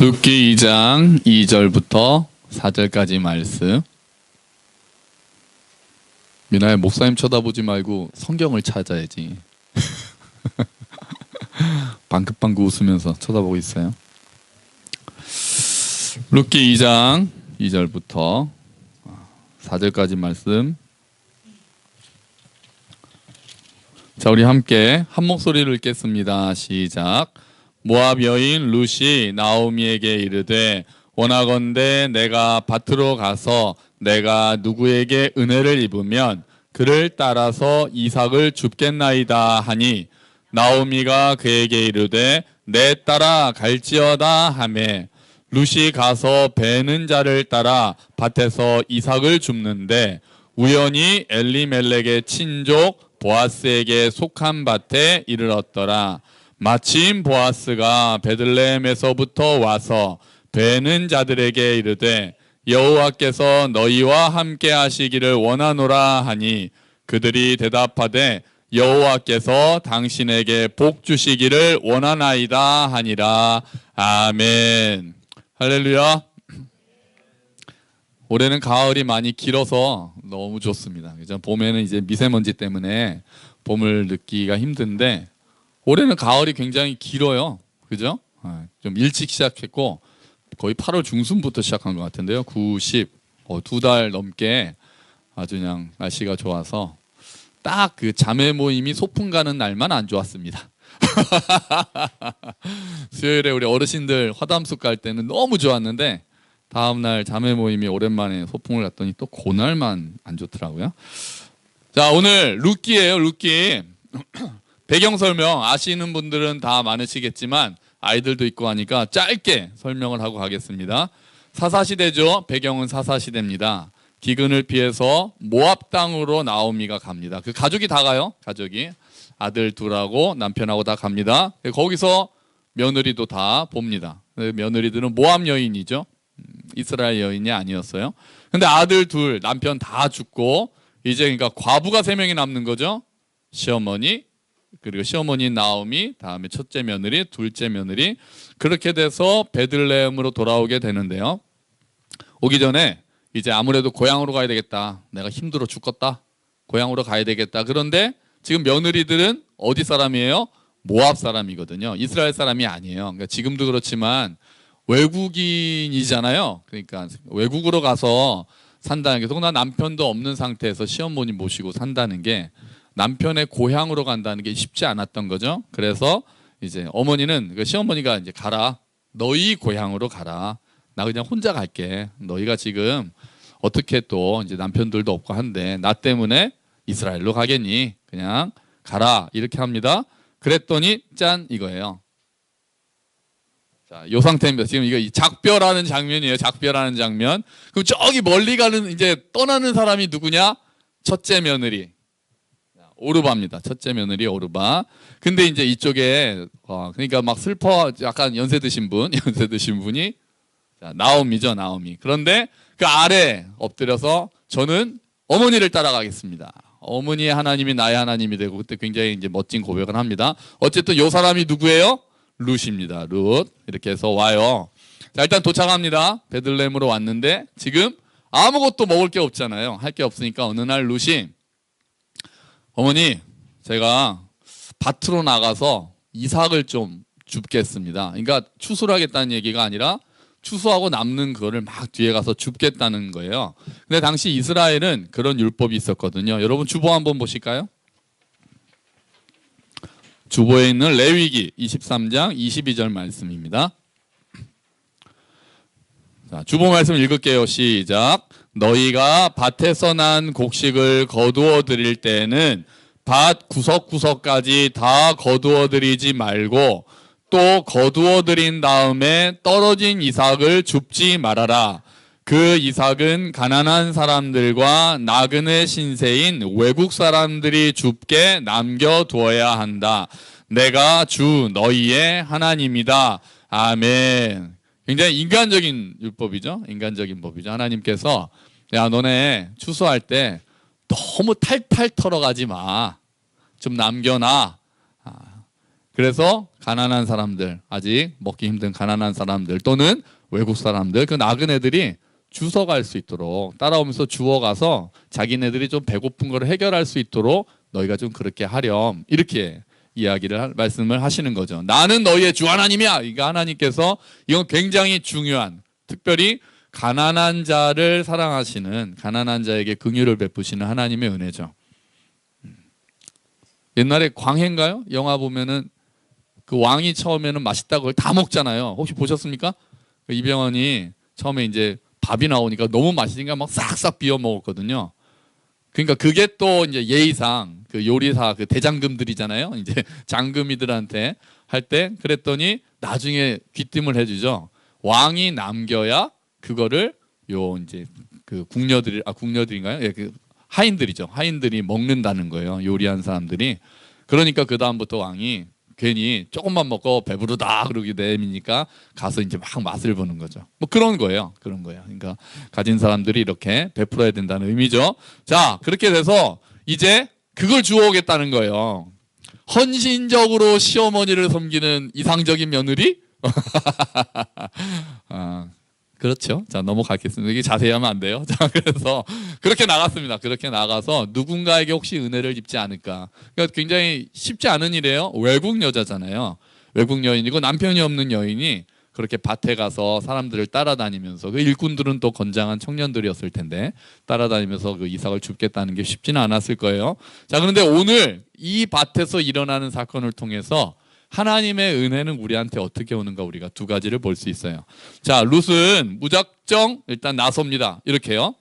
룻기 2장 2절부터 4절까지 말씀. 미나야 목사님 쳐다보지 말고 성경을 찾아야지. 방긋방긋 웃으면서 쳐다보고 있어요. 룻기 2장 2절부터 4절까지 말씀. 자, 우리 함께 한 목소리를 읽겠습니다. 시작. 모압 여인 루시 나오미에게 이르되 원하건대 내가 밭으로 가서 내가 누구에게 은혜를 입으면 그를 따라서 이삭을 줍겠나이다 하니 나오미가 그에게 이르되 내 따라 갈지어다 하매 루시 가서 베는 자를 따라 밭에서 이삭을 줍는데 우연히 엘리멜렉의 친족 보아스에게 속한 밭에 이르렀더라. 마침 보아스가 베들레헴에서부터 와서 베는 자들에게 이르되 여호와께서 너희와 함께 하시기를 원하노라 하니 그들이 대답하되 여호와께서 당신에게 복 주시기를 원하나이다 하니라 아멘 할렐루야 올해는 가을이 많이 길어서 너무 좋습니다. 그죠? 봄에는 이제 미세먼지 때문에 봄을 느끼기가 힘든데 올해는 가을이 굉장히 길어요. 그죠? 아, 좀 일찍 시작했고 거의 8월 중순부터 시작한 것 같은데요. 9, 10, 어, 두달 넘게 아주 그냥 날씨가 좋아서 딱 그 자매 모임이 소풍 가는 날만 안 좋았습니다. 수요일에 우리 어르신들 화담숙 갈 때는 너무 좋았는데 다음 날 자매 모임이 오랜만에 소풍을 갔더니 또 그날만 안 좋더라고요. 자 오늘 룻기예요 룻기 배경 설명 아시는 분들은 다 많으시겠지만 아이들도 있고 하니까 짧게 설명을 하고 가겠습니다. 사사시대죠. 배경은 사사시대입니다. 기근을 피해서 모압 땅으로 나오미가 갑니다. 그 가족이 다 가요. 가족이 아들 둘하고 남편하고 다 갑니다. 거기서 며느리도 다 봅니다. 그 며느리들은 모압 여인이죠. 음, 이스라엘 여인이 아니었어요. 근데 아들 둘, 남편 다 죽고 이제 그러니까 과부가 세 명이 남는 거죠. 시어머니 그리고 시어머니 나오미 다음에 첫째 며느리, 둘째 며느리 그렇게 돼서 베들레헴으로 돌아오게 되는데요. 오기 전에 이제 아무래도 고향으로 가야 되겠다. 내가 힘들어 죽겠다. 고향으로 가야 되겠다. 그런데 지금 며느리들은 어디 사람이에요? 모압 사람이거든요. 이스라엘 사람이 아니에요. 그러니까 지금도 그렇지만 외국인이잖아요. 그러니까 외국으로 가서 산다는 게 더구나 남편도 없는 상태에서 시어머니 모시고 산다는 게 남편의 고향으로 간다는 게 쉽지 않았던 거죠. 그래서 이제 어머니는 그 시어머니가 이제 가라. 너희 고향으로 가라. 나 그냥 혼자 갈게. 너희가 지금 어떻게 또 이제 남편들도 없고 한데 나 때문에 이스라엘로 가겠니? 그냥 가라. 이렇게 합니다. 그랬더니 짠 이거예요. 자, 요 상태입니다. 지금 이거 이 작별하는 장면이에요. 작별하는 장면. 그럼 저기 멀리 가는 이제 떠나는 사람이 누구냐? 첫째 며느리. 오르바입니다. 첫째 며느리 오르바. 근데 이제 이쪽에 어, 그러니까 막 슬퍼 약간 연세 드신 분, 연세 드신 분이 자, 나옴이죠, 나옴이. 그런데 그 아래 엎드려서 저는 어머니를 따라가겠습니다. 어머니의 하나님이 나의 하나님이 되고 그때 굉장히 이제 멋진 고백을 합니다. 어쨌든 요 사람이 누구예요? 룻입니다. 룻 이렇게 해서 와요. 자 일단 도착합니다. 베들레헴으로 왔는데 지금 아무것도 먹을 게 없잖아요. 할 게 없으니까 어느 날 룻이 어머니 제가 밭으로 나가서 이삭을 좀 줍겠습니다. 그러니까 추수를 하겠다는 얘기가 아니라 추수하고 남는 그거를 막 뒤에 가서 줍겠다는 거예요. 근데 당시 이스라엘은 그런 율법이 있었거든요. 여러분 주보 한번 보실까요? 주보에 있는 레위기 23장 22절 말씀입니다. 자, 주보 말씀 읽을게요. 시작. 너희가 밭에서 난 곡식을 거두어 드릴 때에는 밭 구석구석까지 다 거두어 드리지 말고 또 거두어 드린 다음에 떨어진 이삭을 줍지 말아라. 그 이삭은 가난한 사람들과 나그네 신세인 외국 사람들이 줍게 남겨두어야 한다. 내가 주 너희의 하나님이다. 아멘. 굉장히 인간적인 율법이죠. 인간적인 법이죠. 하나님께서 야 너네 추수할 때 너무 탈탈 털어가지 마. 좀 남겨놔. 아, 그래서 가난한 사람들, 아직 먹기 힘든 가난한 사람들 또는 외국 사람들, 그 나그네들이 주워 갈 수 있도록 따라오면서 주워 가서 자기네들이 좀 배고픈 거를 해결할 수 있도록 너희가 좀 그렇게 하렴 이렇게 이야기를 할- 말씀을 하시는 거죠. 나는 너희의 주 하나님이야. 이거 하나님께서 이건 굉장히 중요한 특별히 가난한 자를 사랑하시는 가난한 자에게 긍휼을 베푸시는 하나님의 은혜죠. 음. 옛날에 광해인가요? 영화 보면은 그 왕이 처음에는 맛있다고 그걸 다 먹잖아요. 혹시 보셨습니까? 그 이병헌이 처음에 이제 밥이 나오니까 너무 맛있으니까 막 싹싹 비워 먹었거든요. 그러니까 그게 또 이제 예의상 그 요리사 그 대장금들이잖아요. 이제 장금이들한테 할 때 그랬더니 나중에 귀띔을 해주죠. 왕이 남겨야 그거를 요 이제 그 궁녀들 아 궁녀들인가요? 예, 그 하인들이죠. 하인들이 먹는다는 거예요. 요리한 사람들이. 그러니까 그 다음부터 왕이 괜히 조금만 먹고 배부르다 그러게 되니까 가서 이제 막 맛을 보는 거죠. 뭐 그런 거예요. 그런 거예요. 그러니까 가진 사람들이 이렇게 베풀어야 된다는 의미죠. 자, 그렇게 돼서 이제 그걸 주워오겠다는 거예요. 헌신적으로 시어머니를 섬기는 이상적인 며느리? 아, 그렇죠. 자, 넘어가겠습니다. 이게 자세히 하면 안 돼요. 자, 그래서 그렇게 나갔습니다. 그렇게 나가서 누군가에게 혹시 은혜를 입지 않을까. 그러니까 굉장히 쉽지 않은 일이에요. 외국 여자잖아요. 외국 여인이고 남편이 없는 여인이 그렇게 밭에 가서 사람들을 따라다니면서 그 일꾼들은 또 건장한 청년들이었을 텐데 따라다니면서 그 이삭을 줍겠다는 게 쉽지는 않았을 거예요. 자, 그런데 오늘 이 밭에서 일어나는 사건을 통해서 하나님의 은혜는 우리한테 어떻게 오는가 우리가 두 가지를 볼 수 있어요. 자, 룻은 무작정 일단 나섭니다. 이렇게요.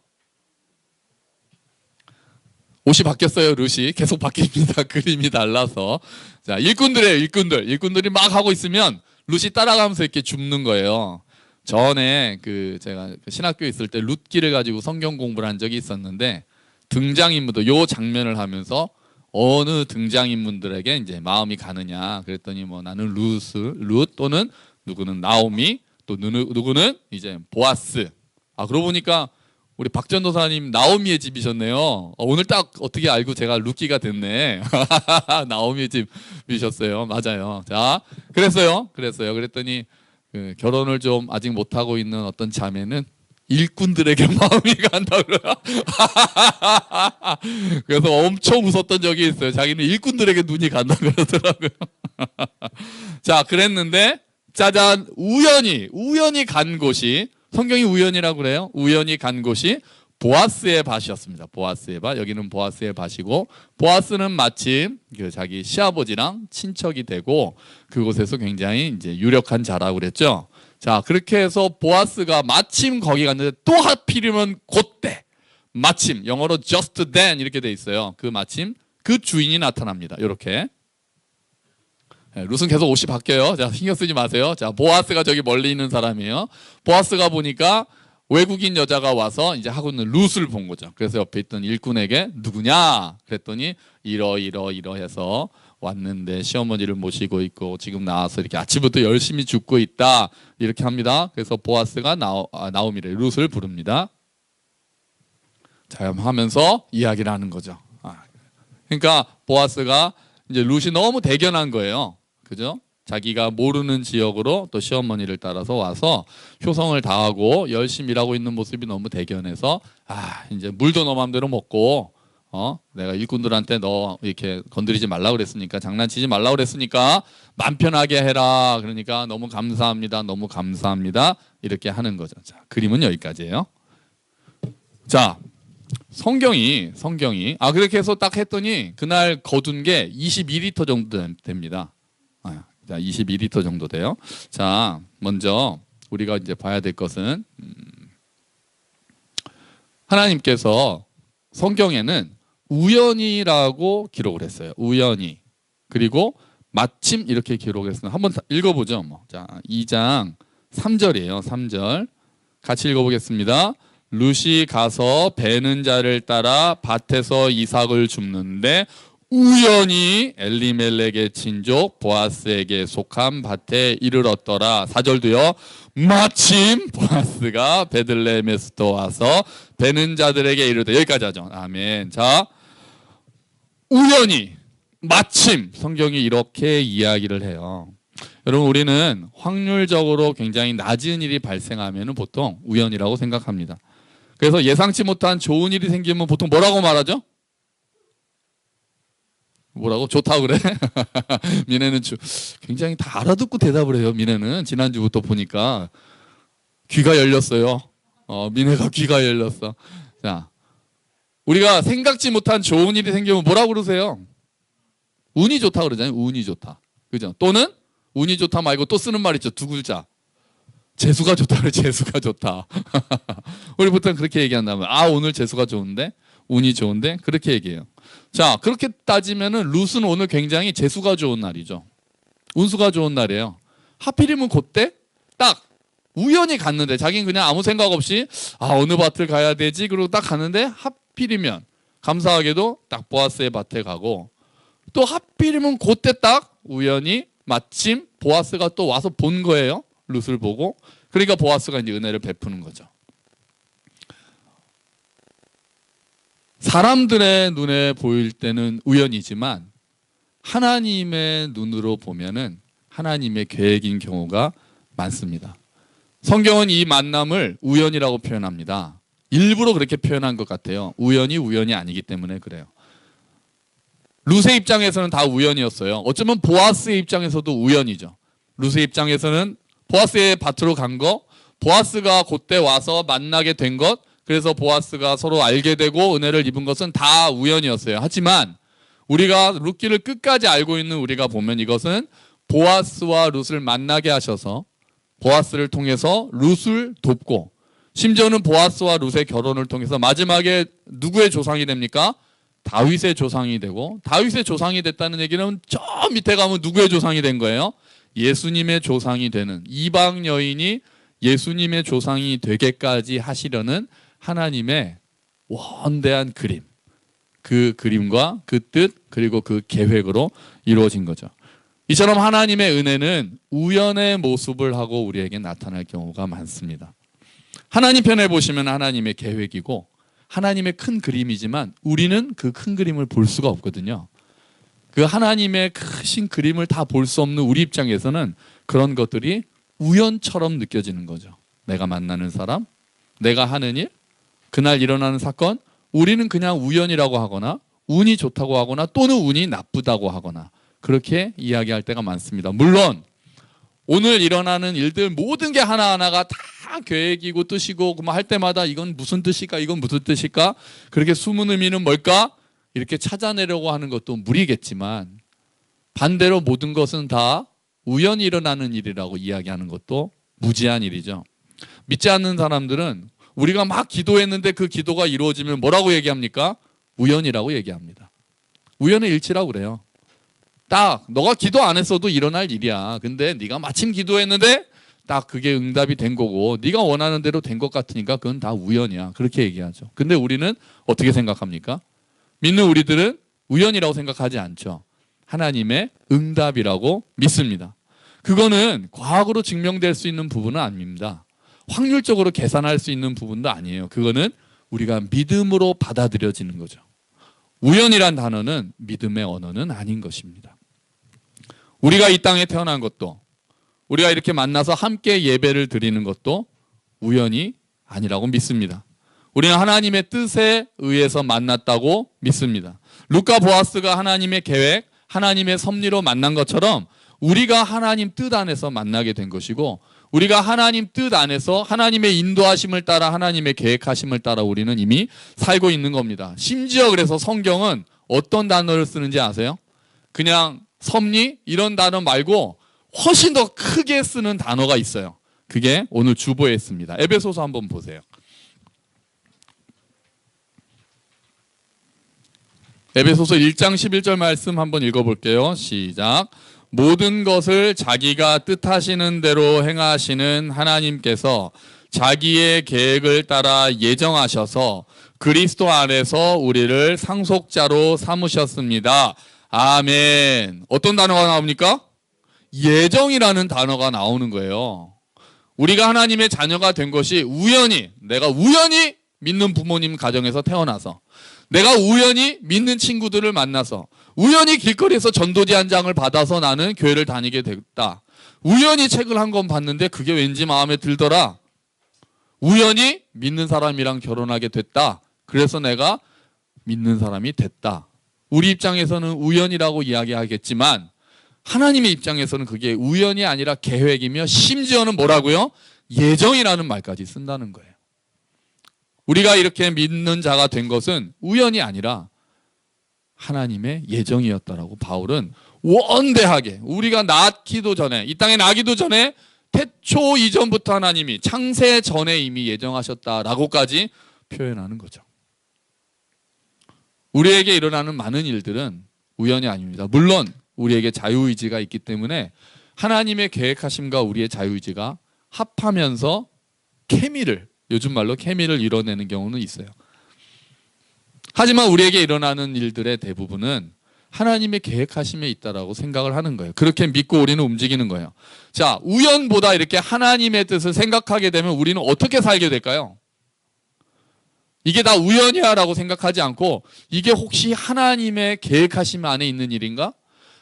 옷이 바뀌었어요, 룻이. 계속 바뀝니다. 그림이 달라서. 자, 일꾼들이에요, 일꾼들. 일꾼들이 막 하고 있으면 룻이 따라가면서 이렇게 줍는 거예요. 전에 그 제가 그 신학교에 있을 때 룻기를 가지고 성경 공부를 한 적이 있었는데 등장인물도 요 장면을 하면서 어느 등장인물들에게 이제 마음이 가느냐 그랬더니 뭐 나는 루스 룻 또는 누구는 나오미 또 누구, 누구는 이제 보아스. 아 그러고 보니까 우리 박 전 도사님 나오미의 집이셨네요. 어, 오늘 딱 어떻게 알고 제가 루키가 됐네. 나오미의 집이셨어요. 맞아요. 자 그랬어요. 그랬어요. 그랬더니 그 결혼을 좀 아직 못 하고 있는 어떤 자매는 일꾼들에게 마음이 간다 그래요. 그래서 엄청 웃었던 적이 있어요. 자기는 일꾼들에게 눈이 간다 그러더라고요. 자, 그랬는데 짜잔 우연히 우연히 간 곳이 성경이 우연이라고 그래요. 우연히 간 곳이 보아스의 밭이었습니다. 보아스의 밭. 여기는 보아스의 밭이고 보아스는 마침 그 자기 시아버지랑 친척이 되고 그곳에서 굉장히 이제 유력한 자라고 그랬죠. 자, 그렇게 해서 보아스가 마침 거기 갔는데 또 하필이면 그때 마침 영어로 just then 이렇게 돼 있어요. 그 마침 그 주인이 나타납니다. 이렇게. 네, 룻은 계속 옷이 바뀌어요. 자, 신경 쓰지 마세요. 자, 보아스가 저기 멀리 있는 사람이에요. 보아스가 보니까 외국인 여자가 와서 이제 하고 있는 룻을 본 거죠. 그래서 옆에 있던 일꾼에게 누구냐? 그랬더니 이러 이러 이러 해서 왔는데 시어머니를 모시고 있고 지금 나와서 이렇게 아침부터 열심히 죽고 있다 이렇게 합니다. 그래서 보아스가 나오, 아, 나오미를 룻을 부릅니다. 자 하면서 이야기를 하는 거죠. 아, 그러니까 보아스가 이제 룻이 너무 대견한 거예요. 그죠? 자기가 모르는 지역으로 또 시어머니를 따라서 와서 효성을 다하고 열심히 일하고 있는 모습이 너무 대견해서 아 이제 물도 너 맘대로 먹고 어? 내가 일꾼들한테 너 이렇게 건드리지 말라 그랬으니까 장난치지 말라 그랬으니까 맘 편하게 해라. 그러니까 너무 감사합니다 너무 감사합니다. 이렇게 하는 거죠. 자 그림은 여기까지예요. 자 성경이 성경이. 아 그렇게 해서 딱 했더니 그날 거둔 게 22리터 정도 됩니다. 아, 자 22리터 정도 돼요. 자 먼저 우리가 이제 봐야 될 것은 음, 하나님께서 성경에는 우연이라고 기록을 했어요. 우연히. 그리고 마침 이렇게 기록했습니다. 한번 다 읽어보죠. 뭐. 자, 2장 3절이에요. 3절. 같이 읽어보겠습니다. 룻이 가서 베는 자를 따라 밭에서 이삭을 줍는데 우연히 엘리멜렉의 친족 보아스에게 속한 밭에 이르렀더라. 4절도요. 마침 보아스가 베들레헴에서 와서 베는 자들에게 이르되 여기까지 하죠. 아멘. 자, 우연히 마침 성경이 이렇게 이야기를 해요. 여러분 우리는 확률적으로 굉장히 낮은 일이 발생하면 보통 우연이라고 생각합니다. 그래서 예상치 못한 좋은 일이 생기면 보통 뭐라고 말하죠? 뭐라고? 좋다 그래? 미네는 주, 굉장히 다 알아듣고 대답을 해요. 미네는 지난주부터 보니까 귀가 열렸어요. 어, 미네가 귀가 열렸어. 자, 우리가 생각지 못한 좋은 일이 생기면 뭐라고 그러세요? 운이 좋다 그러잖아요. 운이 좋다. 그죠? 또는 운이 좋다 말고 또 쓰는 말 있죠. 두 글자. 재수가 좋다 그래. 재수가 좋다. 우리 보통 그렇게 얘기한다면 아 오늘 재수가 좋은데 운이 좋은데 그렇게 얘기해요. 자 그렇게 따지면은 룻은 오늘 굉장히 재수가 좋은 날이죠. 운수가 좋은 날이에요. 하필이면 그때 딱 우연히 갔는데 자기는 그냥 아무 생각 없이 아 어느 밭을 가야 되지 그리고 딱 갔는데 하필이면 감사하게도 딱 보아스의 밭에 가고 또 하필이면 그때 딱 우연히 마침 보아스가 또 와서 본 거예요. 룻을 보고 그러니까 보아스가 이제 은혜를 베푸는 거죠. 사람들의 눈에 보일 때는 우연이지만 하나님의 눈으로 보면은 하나님의 계획인 경우가 많습니다. 성경은 이 만남을 우연이라고 표현합니다. 일부러 그렇게 표현한 것 같아요. 우연이 우연이 아니기 때문에 그래요. 룻의 입장에서는 다 우연이었어요. 어쩌면 보아스의 입장에서도 우연이죠. 룻의 입장에서는 보아스의 밭으로 간 거, 보아스가 그때 와서 만나게 된 것, 그래서 보아스가 서로 알게 되고 은혜를 입은 것은 다 우연이었어요. 하지만 우리가 룻기를 끝까지 알고 있는 우리가 보면 이것은 보아스와 룻을 만나게 하셔서 보아스를 통해서 룻을 돕고 심지어는 보아스와 룻의 결혼을 통해서 마지막에 누구의 조상이 됩니까? 다윗의 조상이 되고 다윗의 조상이 됐다는 얘기는 저 밑에 가면 누구의 조상이 된 거예요? 예수님의 조상이 되는 이방 여인이 예수님의 조상이 되게까지 하시려는 하나님의 원대한 그림. 그 그림과 그 뜻 그리고 그 계획으로 이루어진 거죠. 이처럼 하나님의 은혜는 우연의 모습을 하고 우리에게 나타날 경우가 많습니다. 하나님 편에 보시면 하나님의 계획이고 하나님의 큰 그림이지만 우리는 그 큰 그림을 볼 수가 없거든요. 그 하나님의 크신 그림을 다 볼 수 없는 우리 입장에서는 그런 것들이 우연처럼 느껴지는 거죠. 내가 만나는 사람, 내가 하는 일, 그날 일어나는 사건, 우리는 그냥 우연이라고 하거나 운이 좋다고 하거나 또는 운이 나쁘다고 하거나 그렇게 이야기할 때가 많습니다. 물론 오늘 일어나는 일들 모든 게 하나하나가 다 계획이고 뜻이고 그할 때마다 이건 무슨 뜻일까 이건 무슨 뜻일까 그렇게 숨은 의미는 뭘까 이렇게 찾아내려고 하는 것도 무리겠지만 반대로 모든 것은 다 우연히 일어나는 일이라고 이야기하는 것도 무지한 일이죠. 믿지 않는 사람들은 우리가 막 기도했는데 그 기도가 이루어지면 뭐라고 얘기합니까? 우연이라고 얘기합니다. 우연의 일치라고 그래요. 딱 너가 기도 안 했어도 일어날 일이야. 근데 네가 마침 기도했는데 딱 그게 응답이 된 거고 네가 원하는 대로 된 것 같으니까 그건 다 우연이야. 그렇게 얘기하죠. 근데 우리는 어떻게 생각합니까? 믿는 우리들은 우연이라고 생각하지 않죠. 하나님의 응답이라고 믿습니다. 그거는 과학으로 증명될 수 있는 부분은 아닙니다. 확률적으로 계산할 수 있는 부분도 아니에요. 그거는 우리가 믿음으로 받아들여지는 거죠. 우연이란 단어는 믿음의 언어는 아닌 것입니다. 우리가 이 땅에 태어난 것도 우리가 이렇게 만나서 함께 예배를 드리는 것도 우연이 아니라고 믿습니다. 우리는 하나님의 뜻에 의해서 만났다고 믿습니다. 루카 보아스가 하나님의 계획, 하나님의 섭리로 만난 것처럼 우리가 하나님 뜻 안에서 만나게 된 것이고 우리가 하나님 뜻 안에서 하나님의 인도하심을 따라 하나님의 계획하심을 따라 우리는 이미 살고 있는 겁니다. 심지어 그래서 성경은 어떤 단어를 쓰는지 아세요? 그냥 섭리 이런 단어 말고 훨씬 더 크게 쓰는 단어가 있어요. 그게 오늘 주보에 있습니다. 에베소서 한번 보세요. 에베소서 1장 11절 말씀 한번 읽어볼게요. 시작. 모든 것을 자기가 뜻하시는 대로 행하시는 하나님께서 자기의 계획을 따라 예정하셔서 그리스도 안에서 우리를 상속자로 삼으셨습니다. 아멘. 어떤 단어가 나옵니까? 예정이라는 단어가 나오는 거예요. 우리가 하나님의 자녀가 된 것이 우연히, 내가 우연히 믿는 부모님 가정에서 태어나서, 내가 우연히 믿는 친구들을 만나서, 우연히 길거리에서 전도지 한 장을 받아서 나는 교회를 다니게 됐다. 우연히 책을 한 권 봤는데 그게 왠지 마음에 들더라. 우연히 믿는 사람이랑 결혼하게 됐다. 그래서 내가 믿는 사람이 됐다. 우리 입장에서는 우연이라고 이야기하겠지만 하나님의 입장에서는 그게 우연이 아니라 계획이며 심지어는 뭐라고요? 예정이라는 말까지 쓴다는 거예요. 우리가 이렇게 믿는 자가 된 것은 우연이 아니라 하나님의 예정이었다라고 바울은 원대하게 우리가 낳기도 전에 이 땅에 나기도 전에 태초 이전부터 하나님이 창세 전에 이미 예정하셨다라고까지 표현하는 거죠. 우리에게 일어나는 많은 일들은 우연이 아닙니다. 물론 우리에게 자유의지가 있기 때문에 하나님의 계획하심과 우리의 자유의지가 합하면서 케미를 요즘 말로 케미를 이뤄내는 경우는 있어요. 하지만 우리에게 일어나는 일들의 대부분은 하나님의 계획하심에 있다라고 생각을 하는 거예요. 그렇게 믿고 우리는 움직이는 거예요. 자, 우연보다 이렇게 하나님의 뜻을 생각하게 되면 우리는 어떻게 살게 될까요? 이게 다 우연이야라고 생각하지 않고 이게 혹시 하나님의 계획하심 안에 있는 일인가?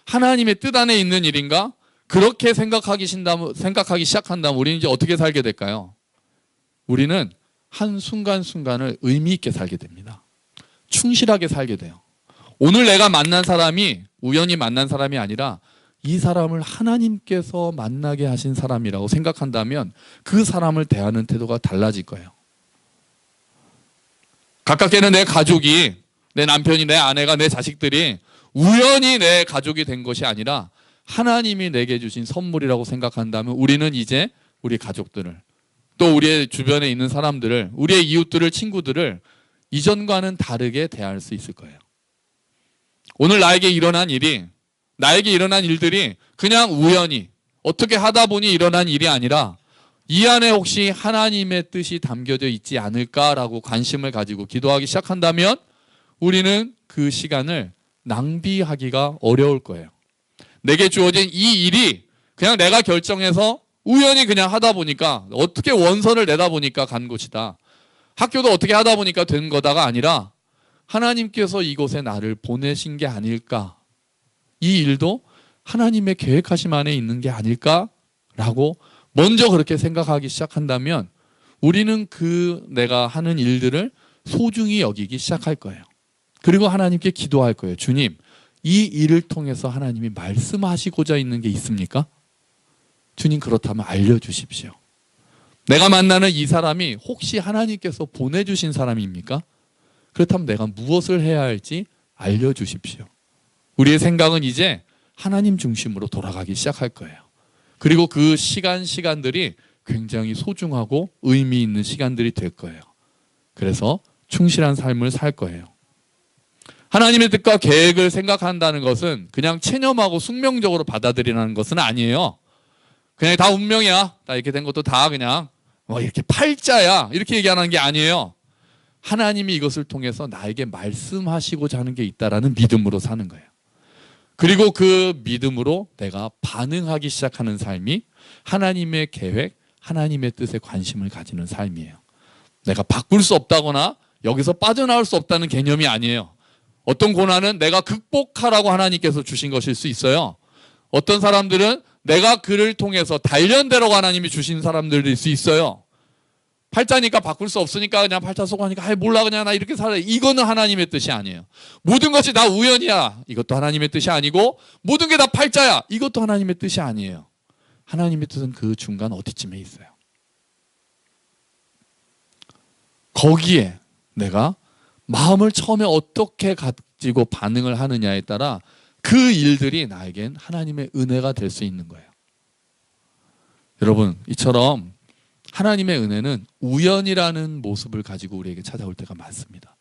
하나님의 뜻 안에 있는 일인가? 그렇게 생각하기 신다면 생각하기 시작한다면 우리는 이제 어떻게 살게 될까요? 우리는 한 순간 순간을 의미 있게 살게 됩니다. 충실하게 살게 돼요. 오늘 내가 만난 사람이 우연히 만난 사람이 아니라 이 사람을 하나님께서 만나게 하신 사람이라고 생각한다면 그 사람을 대하는 태도가 달라질 거예요. 가깝게는 내 가족이, 내 남편이, 내 아내가, 내 자식들이 우연히 내 가족이 된 것이 아니라 하나님이 내게 주신 선물이라고 생각한다면 우리는 이제 우리 가족들을 또 우리의 주변에 있는 사람들을 우리의 이웃들을 친구들을 이전과는 다르게 대할 수 있을 거예요. 오늘 나에게 일어난 일이 나에게 일어난 일들이 그냥 우연히 어떻게 하다 보니 일어난 일이 아니라 이 안에 혹시 하나님의 뜻이 담겨져 있지 않을까라고 관심을 가지고 기도하기 시작한다면 우리는 그 시간을 낭비하기가 어려울 거예요. 내게 주어진 이 일이 그냥 내가 결정해서 우연히 그냥 하다 보니까 어떻게 원선을 내다 보니까 간 곳이다. 학교도 어떻게 하다 보니까 된 거다가 아니라 하나님께서 이곳에 나를 보내신 게 아닐까. 이 일도 하나님의 계획하심 안에 있는 게 아닐까라고 먼저 그렇게 생각하기 시작한다면 우리는 그 내가 하는 일들을 소중히 여기기 시작할 거예요. 그리고 하나님께 기도할 거예요. 주님, 이 일을 통해서 하나님이 말씀하시고자 있는 게 있습니까? 주님 그렇다면 알려주십시오. 내가 만나는 이 사람이 혹시 하나님께서 보내주신 사람입니까? 그렇다면 내가 무엇을 해야 할지 알려주십시오. 우리의 생각은 이제 하나님 중심으로 돌아가기 시작할 거예요. 그리고 그 시간, 시간들이 굉장히 소중하고 의미 있는 시간들이 될 거예요. 그래서 충실한 삶을 살 거예요. 하나님의 뜻과 계획을 생각한다는 것은 그냥 체념하고 숙명적으로 받아들이라는 것은 아니에요. 그냥 다 운명이야. 다 이렇게 된 것도 다 그냥 뭐 이렇게 팔자야. 이렇게 얘기하는 게 아니에요. 하나님이 이것을 통해서 나에게 말씀하시고자 하는 게 있다라는 믿음으로 사는 거예요. 그리고 그 믿음으로 내가 반응하기 시작하는 삶이 하나님의 계획, 하나님의 뜻에 관심을 가지는 삶이에요. 내가 바꿀 수 없다거나 여기서 빠져나올 수 없다는 개념이 아니에요. 어떤 고난은 내가 극복하라고 하나님께서 주신 것일 수 있어요. 어떤 사람들은 내가 그를 통해서 단련대로 하나님이 주신 사람들일 수 있어요. 팔자니까 바꿀 수 없으니까 그냥 팔자 쏘고 하니까 아이 몰라 그냥 나 이렇게 살아. 이거는 하나님의 뜻이 아니에요. 모든 것이 다 우연이야. 이것도 하나님의 뜻이 아니고 모든 게 다 팔자야. 이것도 하나님의 뜻이 아니에요. 하나님의 뜻은 그 중간 어디쯤에 있어요. 거기에 내가 마음을 처음에 어떻게 가지고 반응을 하느냐에 따라 그 일들이 나에겐 하나님의 은혜가 될 수 있는 거예요. 여러분, 이처럼 하나님의 은혜는 우연이라는 모습을 가지고 우리에게 찾아올 때가 많습니다.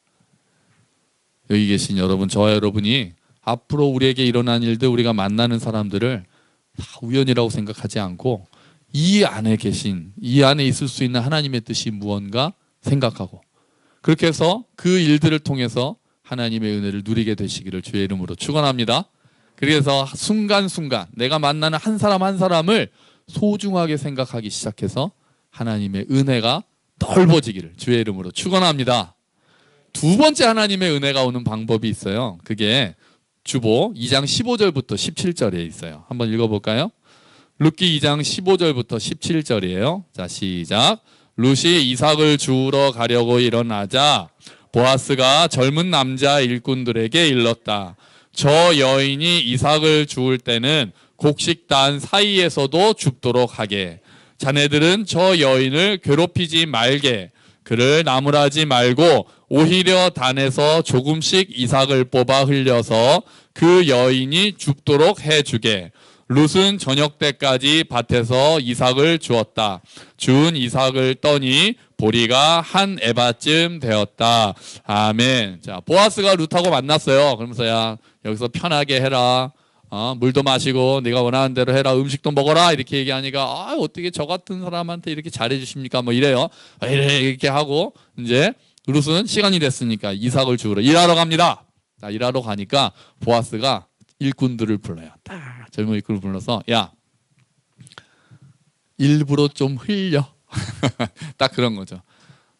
여기 계신 여러분, 저와 여러분이 앞으로 우리에게 일어난 일들, 우리가 만나는 사람들을 다 우연이라고 생각하지 않고 이 안에 계신, 이 안에 있을 수 있는 하나님의 뜻이 무언가 생각하고 그렇게 해서 그 일들을 통해서 하나님의 은혜를 누리게 되시기를 주의 이름으로 축원합니다. 그래서 순간순간 내가 만나는 한 사람 한 사람을 소중하게 생각하기 시작해서 하나님의 은혜가 넓어지기를 주의 이름으로 축원합니다. 두 번째 하나님의 은혜가 오는 방법이 있어요. 그게 주보 2장 15절부터 17절에 있어요. 한번 읽어볼까요? 룻기 2장 15절부터 17절이에요. 자 시작. 룻이 이삭을 주우러 가려고 일어나자 보아스가 젊은 남자 일꾼들에게 일렀다. 저 여인이 이삭을 주울 때는 곡식단 사이에서도 줍도록 하게. 자네들은 저 여인을 괴롭히지 말게. 그를 나무라지 말고 오히려 단에서 조금씩 이삭을 뽑아 흘려서 그 여인이 줍도록 해주게. 룻은 저녁 때까지 밭에서 이삭을 주었다. 주운 이삭을 떠니 보리가 한 에바쯤 되었다. 아멘. 자, 보아스가 룻하고 만났어요. 그러면서 야, 여기서 편하게 해라. 어, 물도 마시고 네가 원하는 대로 해라. 음식도 먹어라. 이렇게 얘기하니까 아, 어떻게 저 같은 사람한테 이렇게 잘해 주십니까? 뭐 이래요. 아, 이래 이렇게 하고 이제 룻은 시간이 됐으니까 이삭을 주우러 일하러 갑니다. 자, 일하러 가니까 보아스가 일꾼들을 불러요. 딱 젊은 일꾼을 불러서 야 일부러 좀 흘려. 딱 그런 거죠.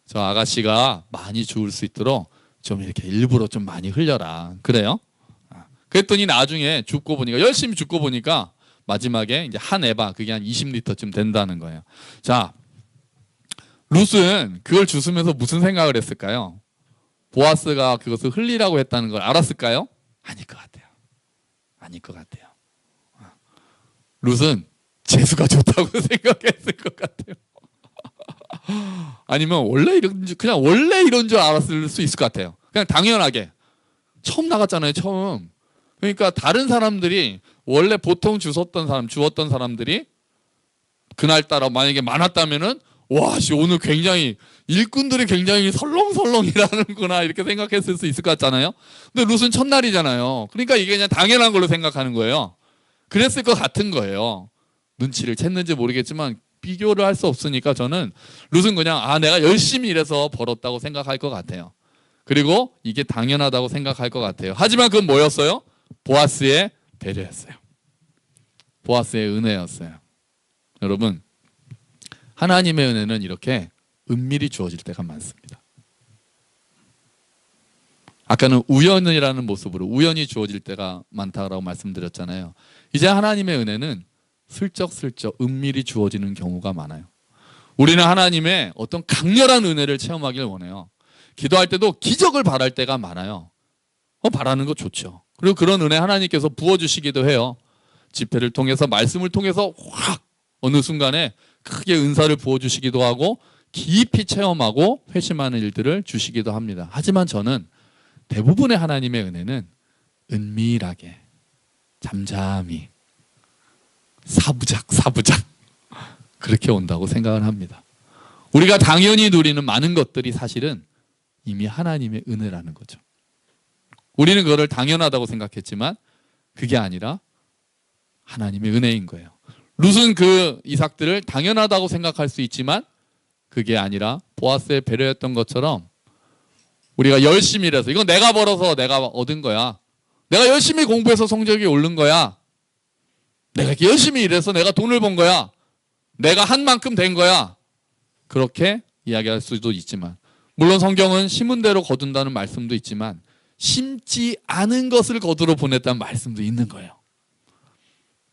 저 아가씨가 많이 주울 수 있도록 좀 이렇게 일부러 좀 많이 흘려라. 그래요? 아, 그랬더니 나중에 줍고 보니까 열심히 줍고 보니까 마지막에 이제 한 에바 그게 한 20리터쯤 된다는 거예요. 자, 룻은 그걸 주스면서 무슨 생각을 했을까요? 보아스가 그것을 흘리라고 했다는 걸 알았을까요? 아닐 것 같아요. 아닐 것 같아요. 아, 룻은 재수가 좋다고 생각했을 것 같아요. 아니면 원래 이런 줄 그냥 원래 이런 줄 알았을 수 있을 것 같아요. 그냥 당연하게 처음 나갔잖아요. 처음. 그러니까 다른 사람들이 원래 보통 주웠던 사람 주었던 사람들이 그날 따라 만약에 많았다면은 와 씨 오늘 굉장히 일꾼들이 굉장히 설렁설렁이라는구나 이렇게 생각했을 수 있을 것 같잖아요. 근데 룻은 첫날이잖아요. 그러니까 이게 그냥 당연한 걸로 생각하는 거예요. 그랬을 것 같은 거예요. 눈치를 챘는지 모르겠지만 비교를 할 수 없으니까 저는 룻은 그냥 아 내가 열심히 일해서 벌었다고 생각할 것 같아요. 그리고 이게 당연하다고 생각할 것 같아요. 하지만 그건 뭐였어요? 보아스의 배려였어요. 보아스의 은혜였어요. 여러분 하나님의 은혜는 이렇게 은밀히 주어질 때가 많습니다. 아까는 우연이라는 모습으로 우연히 주어질 때가 많다라고 말씀드렸잖아요. 이제 하나님의 은혜는 슬쩍슬쩍 은밀히 주어지는 경우가 많아요. 우리는 하나님의 어떤 강렬한 은혜를 체험하길 원해요. 기도할 때도 기적을 바랄 때가 많아요. 어, 바라는 거 좋죠. 그리고 그런 은혜 하나님께서 부어주시기도 해요. 집회를 통해서 말씀을 통해서 확 어느 순간에 크게 은사를 부어주시기도 하고 깊이 체험하고 회심하는 일들을 주시기도 합니다. 하지만 저는 대부분의 하나님의 은혜는 은밀하게 잠잠히 사부작 사부작 그렇게 온다고 생각을 합니다. 우리가 당연히 누리는 많은 것들이 사실은 이미 하나님의 은혜라는 거죠. 우리는 그거를 당연하다고 생각했지만 그게 아니라 하나님의 은혜인 거예요. 룻은 그 이삭들을 당연하다고 생각할 수 있지만 그게 아니라 보아스의 배려였던 것처럼 우리가 열심히 일해서 이건 내가 벌어서 내가 얻은 거야. 내가 열심히 공부해서 성적이 오른 거야. 내가 이렇게 열심히 일해서 내가 돈을 번 거야. 내가 한 만큼 된 거야. 그렇게 이야기할 수도 있지만 물론 성경은 심은 대로 거둔다는 말씀도 있지만 심지 않은 것을 거두러 보냈다는 말씀도 있는 거예요.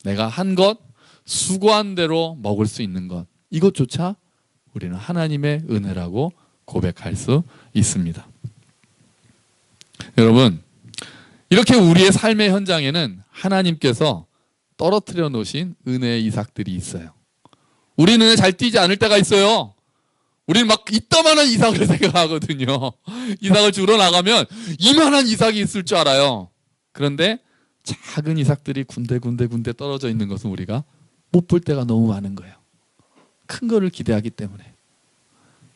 내가 한 것, 수고한 대로 먹을 수 있는 것 이것조차 우리는 하나님의 은혜라고 고백할 수 있습니다. 여러분 이렇게 우리의 삶의 현장에는 하나님께서 떨어뜨려 놓으신 은혜의 이삭들이 있어요. 우리는 잘 뛰지 않을 때가 있어요. 우리는 막 이따만한 이삭을 생각하거든요. 이삭을 주러 나가면 이만한 이삭이 있을 줄 알아요. 그런데 작은 이삭들이 군데군데 군데 떨어져 있는 것은 우리가 못 볼 때가 너무 많은 거예요. 큰 거를 기대하기 때문에.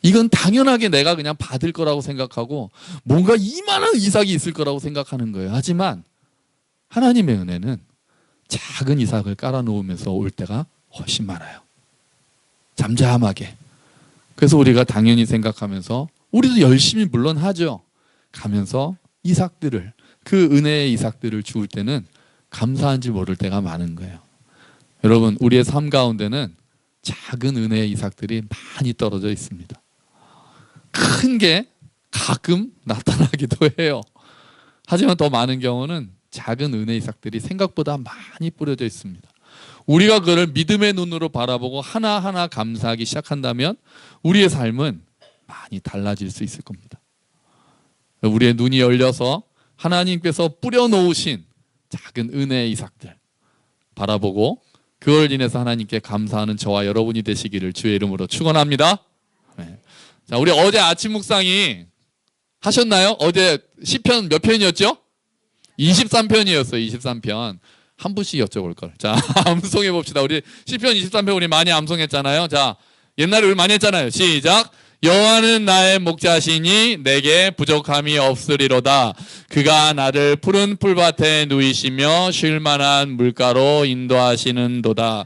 이건 당연하게 내가 그냥 받을 거라고 생각하고 뭔가 이만한 이삭이 있을 거라고 생각하는 거예요. 하지만 하나님의 은혜는 작은 이삭을 깔아놓으면서 올 때가 훨씬 많아요. 잠잠하게. 그래서 우리가 당연히 생각하면서 우리도 열심히 물론 하죠. 가면서 이삭들을 그 은혜의 이삭들을 주울 때는 감사한지 모를 때가 많은 거예요. 여러분 우리의 삶 가운데는 작은 은혜의 이삭들이 많이 떨어져 있습니다. 큰 게 가끔 나타나기도 해요. 하지만 더 많은 경우는 작은 은혜 이삭들이 생각보다 많이 뿌려져 있습니다. 우리가 그를 믿음의 눈으로 바라보고 하나하나 감사하기 시작한다면 우리의 삶은 많이 달라질 수 있을 겁니다. 우리의 눈이 열려서 하나님께서 뿌려놓으신 작은 은혜의 이삭들 바라보고 그걸 인해서 하나님께 감사하는 저와 여러분이 되시기를 주의 이름으로 축원합니다. 네. 자, 우리 어제 아침 묵상이 하셨나요? 어제 시편 몇 편이었죠? 23편이었어요. 23편. 한 분씩 여쭤볼 걸. 자, 암송해 봅시다. 우리 시편 23편 우리 많이 암송했잖아요. 자, 옛날에 우리 많이 했잖아요. 시작. 여호와는 나의 목자시니 내게 부족함이 없으리로다. 그가 나를 푸른 풀밭에 누이시며 쉴 만한 물가로 인도하시는도다.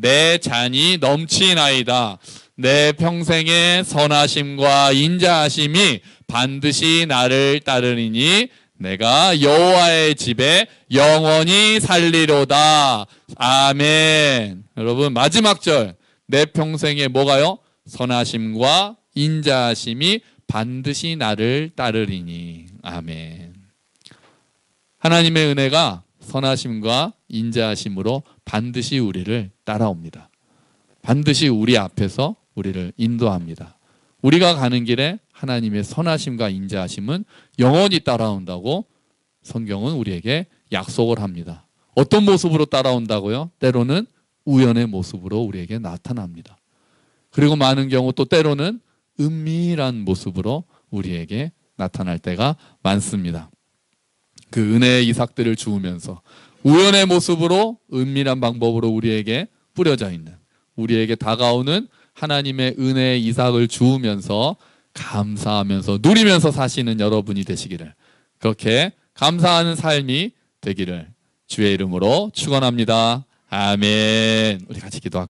내 잔이 넘치나이다. 내 평생의 선하심과 인자하심이 반드시 나를 따르리니 내가 여호와의 집에 영원히 살리로다. 아멘. 여러분 마지막 절 내 평생에 뭐가요? 선하심과 인자하심이 반드시 나를 따르리니. 아멘. 하나님의 은혜가 선하심과 인자하심으로 반드시 우리를 따라옵니다. 반드시 우리 앞에서 우리를 인도합니다. 우리가 가는 길에 하나님의 선하심과 인자하심은 영원히 따라온다고 성경은 우리에게 약속을 합니다. 어떤 모습으로 따라온다고요? 때로는 우연의 모습으로 우리에게 나타납니다. 그리고 많은 경우 또 때로는 은밀한 모습으로 우리에게 나타날 때가 많습니다. 그 은혜의 이삭들을 주우면서 우연의 모습으로 은밀한 방법으로 우리에게 뿌려져 있는 우리에게 다가오는 하나님의 은혜의 이삭을 주우면서 감사하면서 누리면서 사시는 여러분이 되시기를 그렇게 감사하는 삶이 되기를 주의 이름으로 축원합니다. 아멘. 우리 같이 기도할까요?